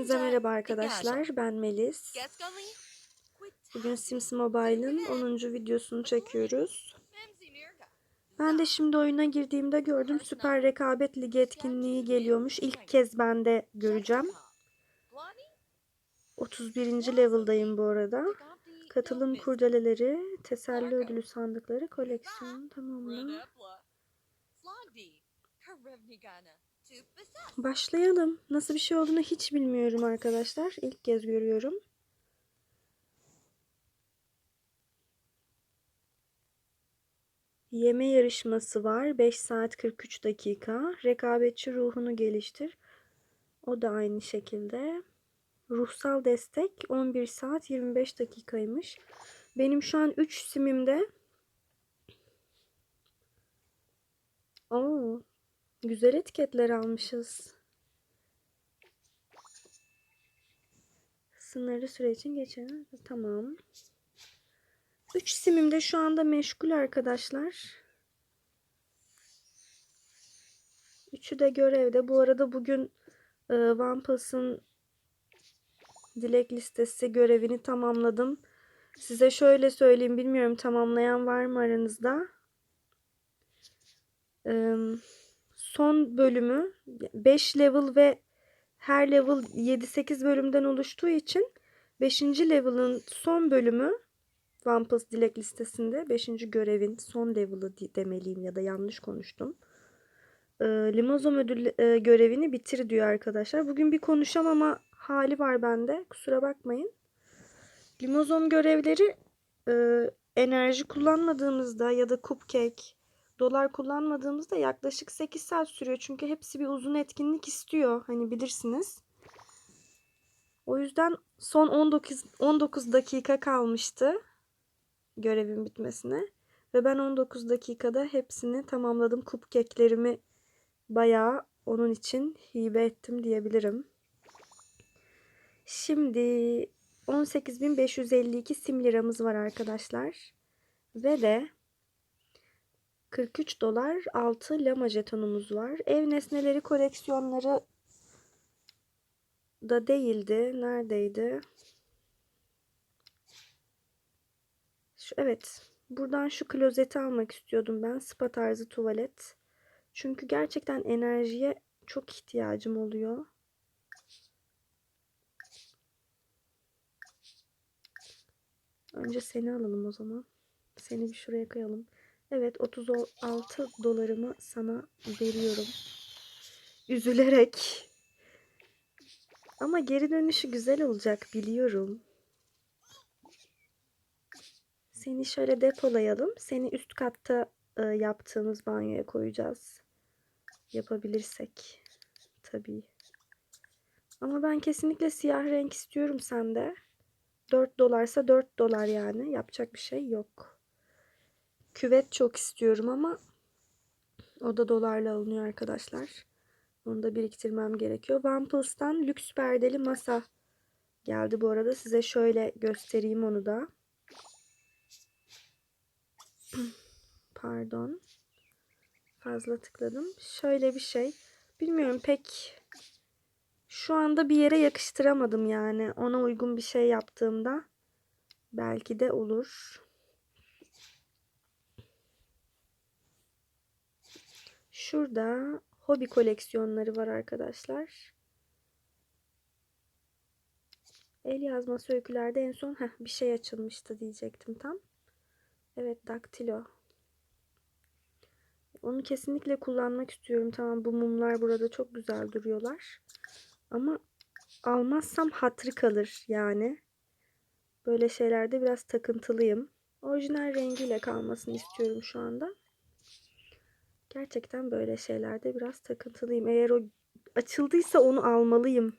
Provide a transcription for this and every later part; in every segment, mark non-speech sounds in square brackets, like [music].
Hepinize merhaba arkadaşlar. Ben Melis. Bugün Sims Mobile'ın 10. videosunu çekiyoruz. Ben de şimdi oyuna girdiğimde gördüm Süper Rekabet Ligi etkinliği geliyormuş. İlk kez ben de göreceğim. 31. level'dayım bu arada. Katılım kurdeleleri, teselli ödülü sandıkları, koleksiyon tamamla. Başlayalım. Nasıl bir şey olduğunu hiç bilmiyorum arkadaşlar. İlk kez görüyorum. Yeme yarışması var. 5 saat 43 dakika. Rekabetçi ruhunu geliştir. O da aynı şekilde. Ruhsal destek 11 saat 25 dakikaymış. Benim şu an 3 simimde. Oo, güzel etiketler almışız. Sınırlı süre için geçen. Tamam. 3 simim de şu anda meşgul arkadaşlar. Üçü de görevde. Bu arada bugün e, OnePlus'ın dilek listesi görevini tamamladım. Size şöyle söyleyeyim. Bilmiyorum tamamlayan var mı aranızda? Ee, son bölümü 5 level ve her level 7-8 bölümden oluştuğu için 5. level'ın son bölümü One dilek listesinde 5. görevin son level'ı demeliyim ya da yanlış konuştum. Ee, Limozom ödül e, görevini bitir diyor arkadaşlar. Bugün bir konuşamama hali var bende. Kusura bakmayın. Limozom görevleri e, enerji kullanmadığımızda ya da cupcake, dolar kullanmadığımızda yaklaşık 8 saat sürüyor. Çünkü hepsi bir uzun etkinlik istiyor. Hani bilirsiniz. O yüzden son 19 19 dakika kalmıştı görevin bitmesine. Ve ben 19 dakikada hepsini tamamladım. Cupcake'lerimi bayağı onun için hibe ettim diyebilirim. Şimdi 18.552 sim liramız var arkadaşlar. Ve de 43 dolar 6 lama jetonumuz var. Ev nesneleri koleksiyonları da değildi. Neredeydi? Şu, evet. Buradan şu klozeti almak istiyordum ben. Spa tarzı tuvalet. Çünkü gerçekten enerjiye çok ihtiyacım oluyor. Önce seni alalım o zaman. Seni bir şuraya koyalım. Evet 36 dolarımı sana veriyorum. Üzülerek. Ama geri dönüşü güzel olacak biliyorum. Seni şöyle depolayalım. Seni üst katta e, yaptığımız banyoya koyacağız. Yapabilirsek. Tabii. Ama ben kesinlikle siyah renk istiyorum sende. 4 dolarsa 4 dolar yani. Yapacak bir şey yok. Küvet çok istiyorum ama o da dolarla alınıyor arkadaşlar. Onu da biriktirmem gerekiyor. One lüks perdeli masa geldi bu arada. Size şöyle göstereyim onu da. [clears throat] Pardon. Fazla tıkladım. Şöyle bir şey. Bilmiyorum pek şu anda bir yere yakıştıramadım yani. Ona uygun bir şey yaptığımda belki de olur. Şurada hobi koleksiyonları var arkadaşlar. El yazması öykülerde en son heh, bir şey açılmıştı diyecektim tam. Evet daktilo. Onu kesinlikle kullanmak istiyorum. Tamam bu mumlar burada çok güzel duruyorlar. Ama almazsam hatırı kalır yani. Böyle şeylerde biraz takıntılıyım. Orijinal rengiyle kalmasını istiyorum şu anda. Gerçekten böyle şeylerde biraz takıntılıyım. Eğer o açıldıysa onu almalıyım.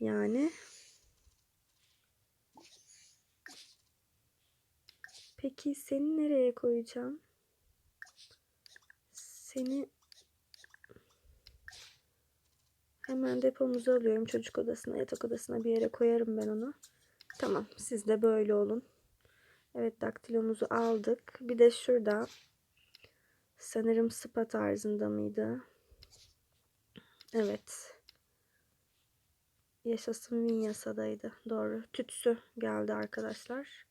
Yani. Peki seni nereye koyacağım? Seni hemen depomuza alıyorum. Çocuk odasına, yatak odasına bir yere koyarım ben onu. Tamam, siz de böyle olun. Evet, daktilomuzu aldık. Bir de şurada sanırım spa tarzında mıydı? Evet. Yaşasın Vinyasa'daydı. Doğru. Tütsü geldi arkadaşlar.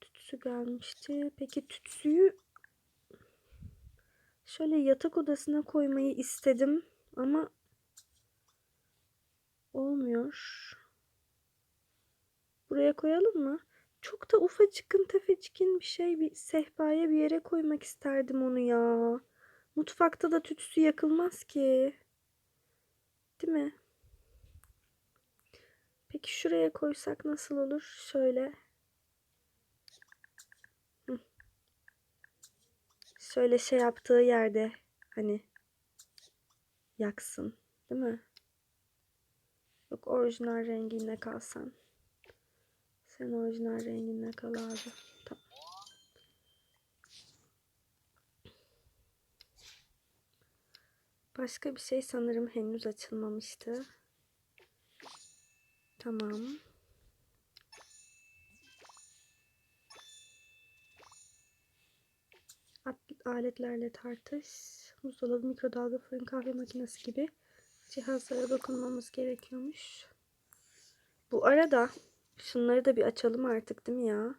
Tütsü gelmişti. Peki tütsüyü şöyle yatak odasına koymayı istedim ama olmuyor. Buraya koyalım mı? Çok da ufacıkın tefecikin bir şey bir sehpaya bir yere koymak isterdim onu ya. Mutfakta da tütsü yakılmaz ki. Değil mi? Peki şuraya koysak nasıl olur? Şöyle. Şöyle şey yaptığı yerde hani yaksın. Değil mi? Yok orijinal renginde kalsan. Sen orijinal renginde kal abi. Tamam. Başka bir şey sanırım henüz açılmamıştı. Tamam. Aletlerle tartış. Buzdolabı, mikrodalga, fırın, kahve makinesi gibi cihazlara dokunmamız gerekiyormuş. Bu arada şunları da bir açalım artık değil mi ya?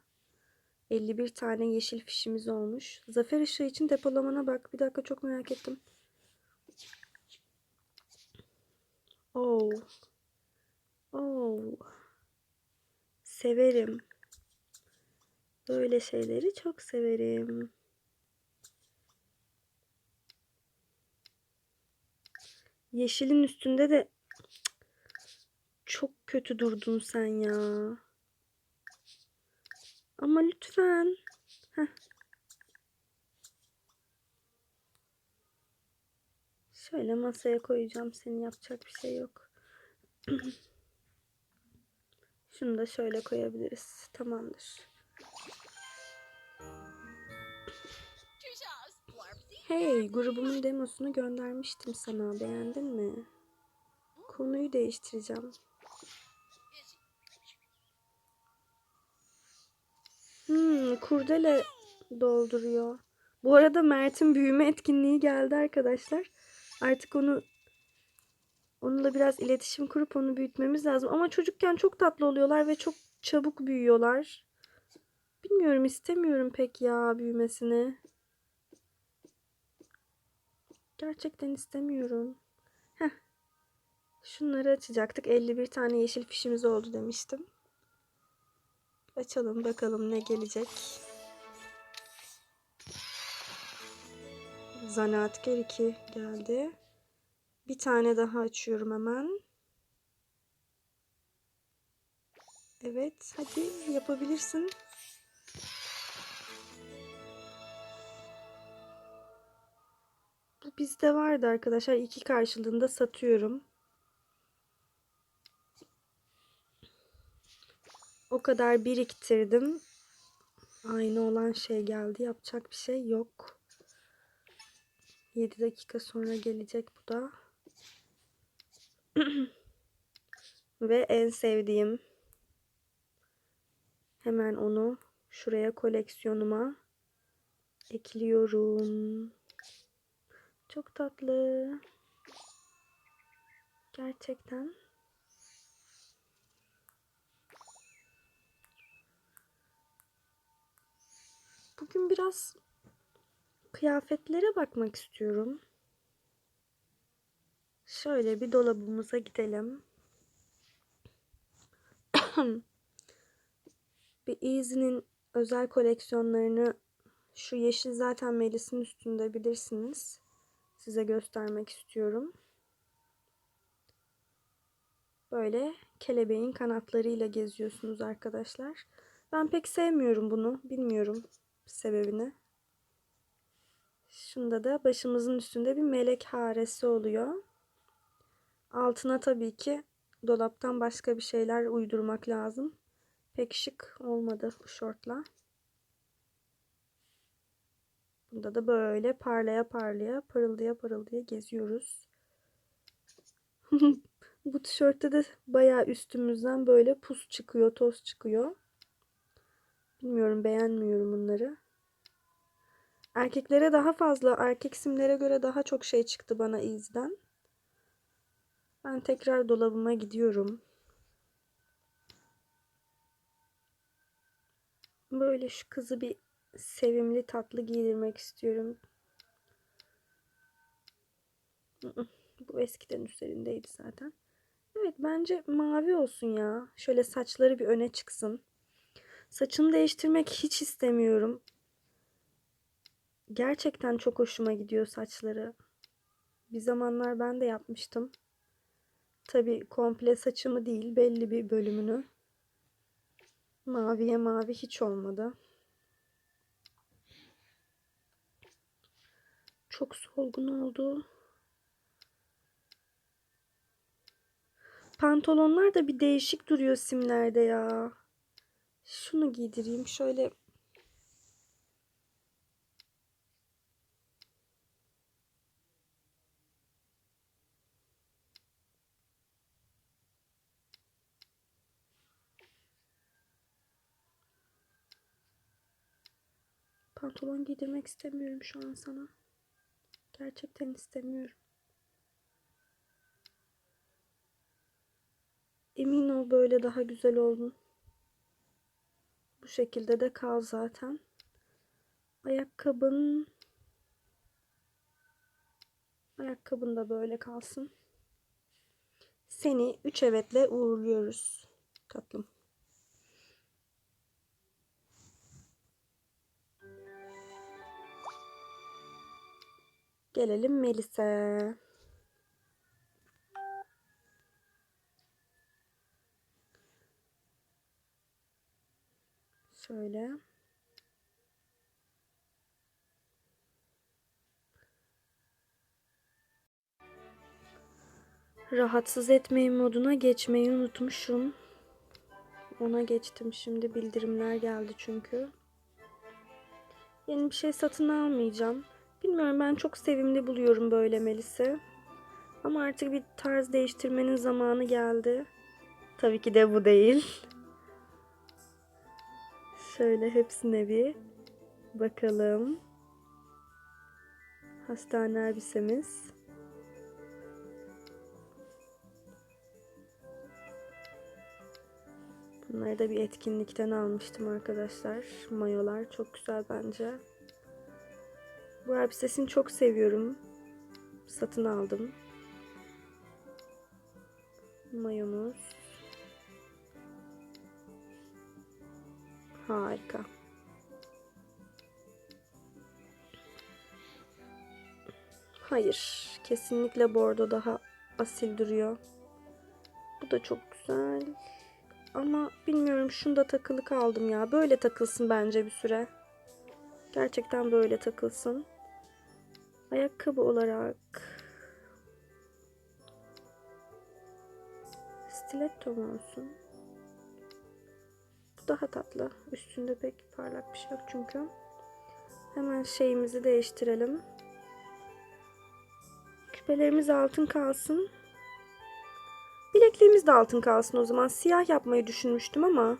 51 tane yeşil fişimiz olmuş. Zafer ışığı için depolamana bak. Bir dakika çok merak ettim. Oh. Oh. Severim. Böyle şeyleri çok severim. Yeşilin üstünde de çok kötü durdun sen ya. Ama lütfen. Heh. Şöyle masaya koyacağım seni yapacak bir şey yok. [clears throat] Şunu da şöyle koyabiliriz. Tamamdır. Hey, grubumun demosunu göndermiştim sana. Beğendin mi? Konuyu değiştireceğim. Hmm, kurdele dolduruyor. Bu arada Mert'in büyüme etkinliği geldi arkadaşlar. Artık onu onunla biraz iletişim kurup onu büyütmemiz lazım. Ama çocukken çok tatlı oluyorlar ve çok çabuk büyüyorlar. Bilmiyorum istemiyorum pek ya büyümesini. Gerçekten istemiyorum. Heh. Şunları açacaktık. 51 tane yeşil fişimiz oldu demiştim. Açalım bakalım ne gelecek. Zanaatkar 2 geldi. Bir tane daha açıyorum hemen. Evet, hadi yapabilirsin. Bu bizde vardı arkadaşlar. İki karşılığında satıyorum. O kadar biriktirdim. Aynı olan şey geldi. Yapacak bir şey yok. 7 dakika sonra gelecek bu da. [clears throat] Ve en sevdiğim hemen onu şuraya koleksiyonuma ekliyorum. Çok tatlı. Gerçekten. Bugün biraz kıyafetlere bakmak istiyorum. Şöyle bir dolabımıza gidelim. [coughs] bir Easy'nin özel koleksiyonlarını şu yeşil zaten Melis'in üstünde bilirsiniz. Size göstermek istiyorum. Böyle kelebeğin kanatlarıyla geziyorsunuz arkadaşlar. Ben pek sevmiyorum bunu. Bilmiyorum sebebini. Şunda da başımızın üstünde bir melek haresi oluyor. Altına tabii ki dolaptan başka bir şeyler uydurmak lazım. Pek şık olmadı bu şortla. Bunda da böyle parlaya parlaya, parıldaya parıldaya geziyoruz. [laughs] bu tişörtte de bayağı üstümüzden böyle pus çıkıyor, toz çıkıyor. Bilmiyorum beğenmiyorum bunları. Erkeklere daha fazla, erkek simlere göre daha çok şey çıktı bana izden. Ben tekrar dolabıma gidiyorum. Böyle şu kızı bir sevimli tatlı giydirmek istiyorum. [laughs] Bu eskiden üzerindeydi zaten. Evet bence mavi olsun ya. Şöyle saçları bir öne çıksın. Saçını değiştirmek hiç istemiyorum. Gerçekten çok hoşuma gidiyor saçları. Bir zamanlar ben de yapmıştım. Tabi komple saçımı değil belli bir bölümünü. Maviye mavi hiç olmadı. Çok solgun oldu. Pantolonlar da bir değişik duruyor simlerde ya. Şunu giydireyim. Şöyle Pantolon giydirmek istemiyorum şu an sana. Gerçekten istemiyorum. Emin ol böyle daha güzel oldun. Bu şekilde de kal zaten. Ayakkabın Ayakkabın da böyle kalsın. Seni üç evetle uğurluyoruz tatlım. Gelelim Melis'e. Şöyle. Rahatsız etmeyin moduna geçmeyi unutmuşum. Ona geçtim şimdi bildirimler geldi çünkü. Yeni bir şey satın almayacağım. Bilmiyorum ben çok sevimli buluyorum böyle Melis'i. Ama artık bir tarz değiştirmenin zamanı geldi. Tabii ki de bu değil. Şöyle hepsine bir bakalım. Hastane elbisemiz. Bunları da bir etkinlikten almıştım arkadaşlar. Mayolar çok güzel bence. Bu elbisesini çok seviyorum. Satın aldım. Mayomuz. Harika. Hayır. Kesinlikle bordo daha asil duruyor. Bu da çok güzel. Ama bilmiyorum şunda takılı kaldım ya. Böyle takılsın bence bir süre. Gerçekten böyle takılsın. Ayakkabı olarak stiletto olsun? Bu daha tatlı. Üstünde pek parlak bir şey yok çünkü. Hemen şeyimizi değiştirelim. Küpelerimiz altın kalsın. Bilekliğimiz de altın kalsın o zaman. Siyah yapmayı düşünmüştüm ama.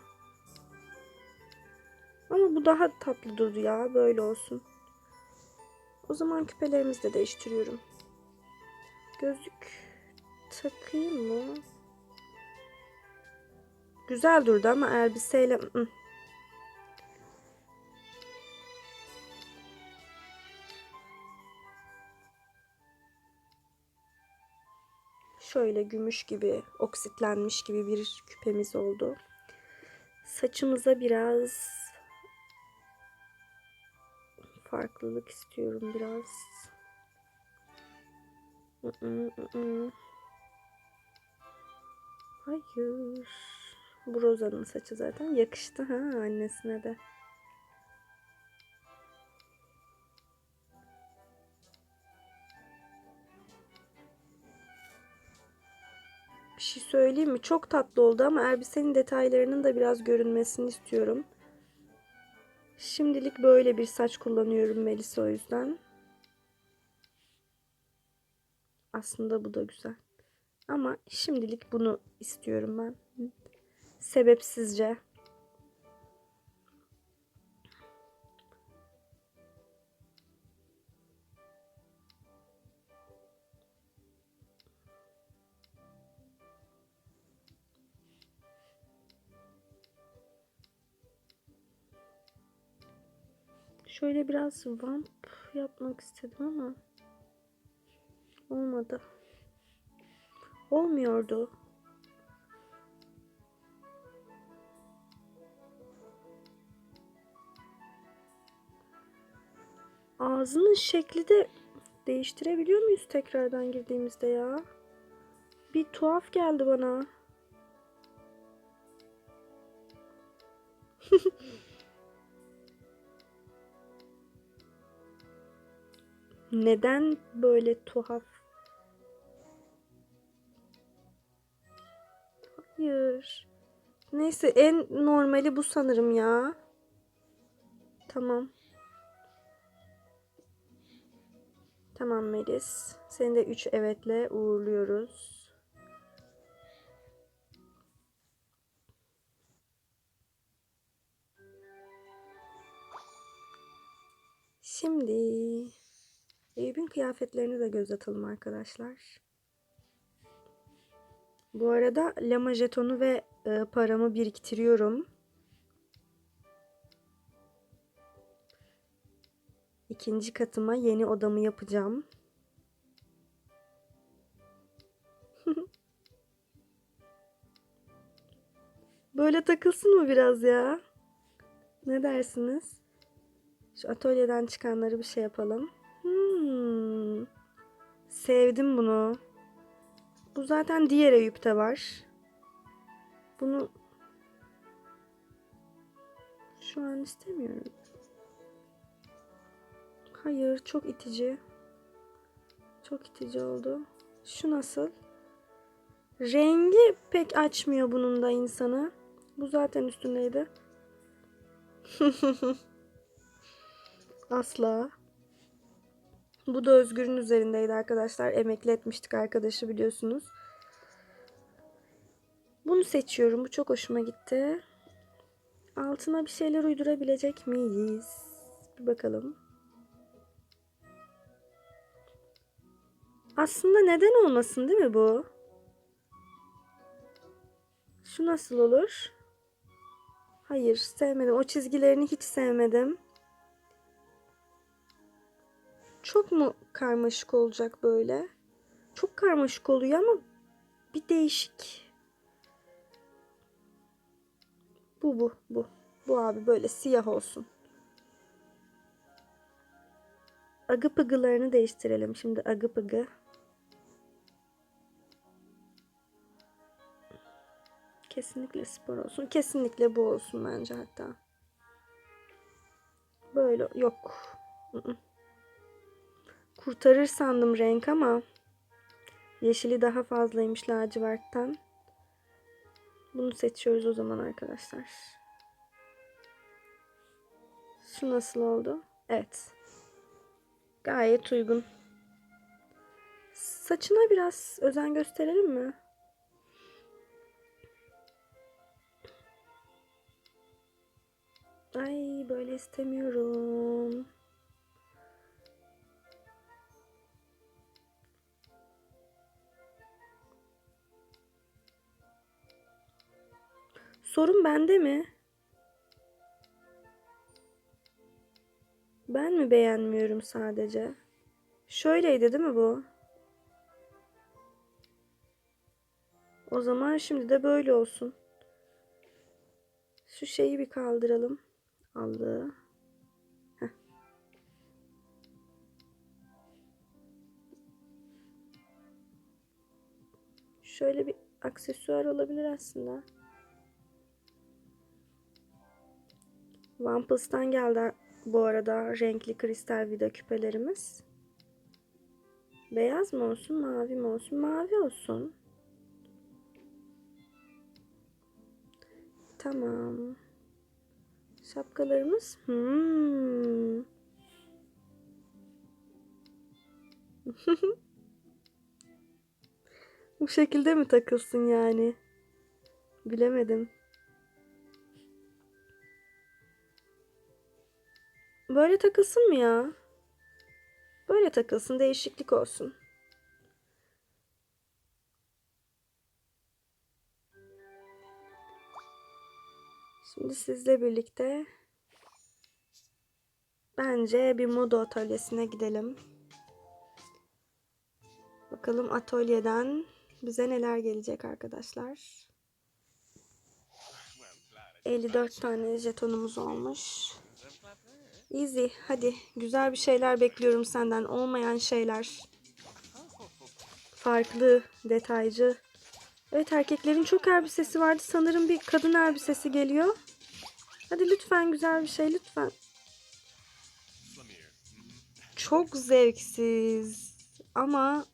Ama bu daha tatlı durdu ya. Böyle olsun. O zaman küpelerimizi de değiştiriyorum. Gözlük takayım mı? Güzel durdu ama elbiseyle... Şöyle gümüş gibi, oksitlenmiş gibi bir küpemiz oldu. Saçımıza biraz farklılık istiyorum biraz. Hayır. Bu Roza'nın saçı zaten yakıştı ha annesine de. Bir şey söyleyeyim mi? Çok tatlı oldu ama elbisenin detaylarının da biraz görünmesini istiyorum. Şimdilik böyle bir saç kullanıyorum Melisa o yüzden. Aslında bu da güzel. Ama şimdilik bunu istiyorum ben. Sebepsizce. Şöyle biraz vamp yapmak istedim ama olmadı. Olmuyordu. Ağzının şekli de değiştirebiliyor muyuz tekrardan girdiğimizde ya? Bir tuhaf geldi bana. [laughs] Neden böyle tuhaf? Hayır. Neyse en normali bu sanırım ya. Tamam. Tamam Melis. Seni de 3 evetle uğurluyoruz. Kıyafetlerini de göz atalım arkadaşlar. Bu arada lama jetonu ve e, paramı biriktiriyorum. İkinci katıma yeni odamı yapacağım. [laughs] Böyle takılsın mı biraz ya? Ne dersiniz? Şu atölyeden çıkanları bir şey yapalım. Hmm. Sevdim bunu. Bu zaten diğer Eyüp'te var. Bunu şu an istemiyorum. Hayır, çok itici. Çok itici oldu. Şu nasıl? Rengi pek açmıyor bunun da insanı. Bu zaten üstündeydi. [laughs] Asla. Bu da Özgür'ün üzerindeydi arkadaşlar. Emekli etmiştik arkadaşı biliyorsunuz. Bunu seçiyorum. Bu çok hoşuma gitti. Altına bir şeyler uydurabilecek miyiz? Bir bakalım. Aslında neden olmasın değil mi bu? Şu nasıl olur? Hayır sevmedim. O çizgilerini hiç sevmedim. Çok mu karmaşık olacak böyle? Çok karmaşık oluyor ama bir değişik. Bu bu bu. Bu abi böyle siyah olsun. Agı pıgılarını değiştirelim şimdi agı pıgı. Kesinlikle spor olsun. Kesinlikle bu olsun bence hatta. Böyle yok. Kurtarır sandım renk ama yeşili daha fazlaymış lacivertten. Bunu seçiyoruz o zaman arkadaşlar. Şu nasıl oldu? Evet. Gayet uygun. Saçına biraz özen gösterelim mi? Ay böyle istemiyorum. Sorun bende mi? Ben mi beğenmiyorum sadece? Şöyleydi değil mi bu? O zaman şimdi de böyle olsun. Şu şeyi bir kaldıralım. Aldı. Heh. Şöyle bir aksesuar olabilir aslında. One geldi bu arada renkli kristal vida küpelerimiz. Beyaz mı olsun, mavi mi olsun? Mavi olsun. Tamam. Şapkalarımız. Hmm. [laughs] Bu şekilde mi takılsın yani? Bilemedim. Böyle takılsın mı ya? Böyle takılsın, değişiklik olsun. Şimdi sizle birlikte Bence bir moda atölyesine gidelim. Bakalım atölyeden bize neler gelecek arkadaşlar. 54 tane jetonumuz olmuş. Easy. Hadi. Güzel bir şeyler bekliyorum senden. Olmayan şeyler. Farklı, detaycı. Evet erkeklerin çok elbisesi vardı. Sanırım bir kadın elbisesi geliyor. Hadi lütfen güzel bir şey lütfen. Çok zevksiz. Ama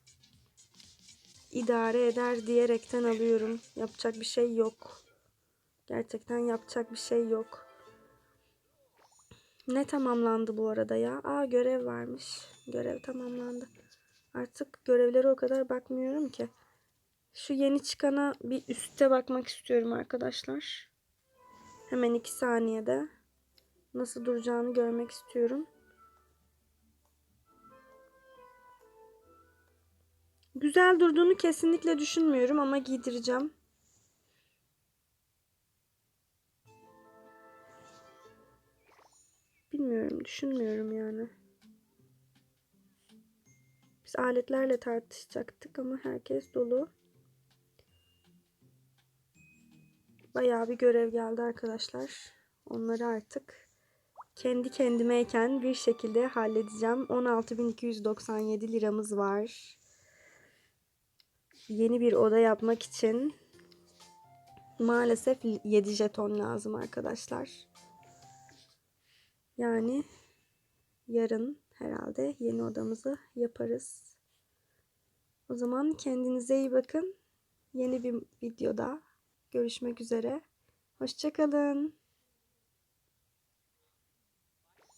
idare eder diyerekten alıyorum. Yapacak bir şey yok. Gerçekten yapacak bir şey yok. Ne tamamlandı bu arada ya? Aa görev varmış. Görev tamamlandı. Artık görevlere o kadar bakmıyorum ki. Şu yeni çıkana bir üste bakmak istiyorum arkadaşlar. Hemen iki saniyede. Nasıl duracağını görmek istiyorum. Güzel durduğunu kesinlikle düşünmüyorum ama giydireceğim. Bilmiyorum, düşünmüyorum yani. Biz aletlerle tartışacaktık ama herkes dolu. Bayağı bir görev geldi arkadaşlar. Onları artık kendi kendimeyken bir şekilde halledeceğim. 16.297 liramız var. Yeni bir oda yapmak için maalesef 7 jeton lazım arkadaşlar. Yani yarın herhalde yeni odamızı yaparız. O zaman kendinize iyi bakın. Yeni bir videoda görüşmek üzere. Hoşçakalın.